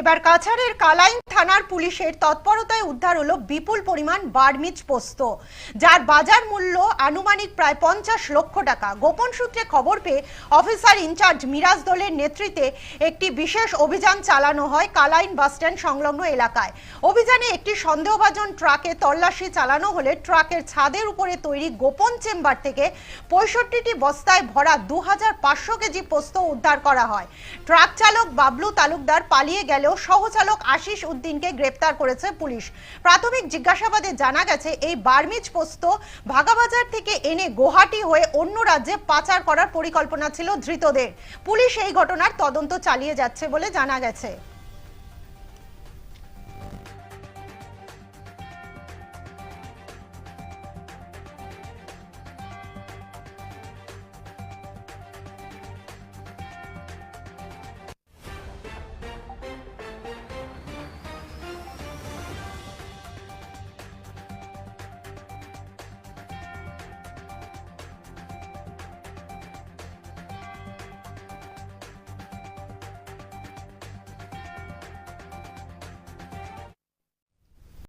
এবার কাছাড়ের কালাইন থানার পুলিশের তৎপরতায় উদ্ধার হলো বিপুল পরিমাণ বার্মিজ পোস্ত, যার বাজার মূল্য আনুমানিক প্রায় পঞ্চাশ লক্ষ টাকা। গোপন সূত্রে খবর পেয়ে অফিসার ইনচার্জ মিরাজ দলের নেতৃত্বে একটি বিশেষ অভিযান চালানো হয় কালাইন বাসস্ট্যান্ড সংলগ্ন এলাকায়। অভিযানে একটি সন্দেহভাজন ট্রাকে তল্লাশি চালানো হলে ট্রাকের ছাদের উপরে তৈরি গোপন চেম্বার থেকে পঁয়ষট্টিটি বস্তায় ভরা দু হাজার পাঁচশো কেজি পোস্ত উদ্ধার করা হয়। ট্রাক চালক বাবলু তালুকদার পালিয়ে গেলেও সহচালক আশিস উদ্দিনকে গ্রেপ্তার করেছে পুলিশ। প্রাথমিক জিজ্ঞাসাবাদে জানা গেছে, এই বার্মিজ পোস্ত ভাগাবাজার থেকে এনে গুয়াহাটি হয়ে অন্য রাজ্যে পাচার করার পরিকল্পনা ছিল ধৃতদের। পুলিশ এই ঘটনার তদন্ত চালিয়ে যাচ্ছে বলে জানা গেছে।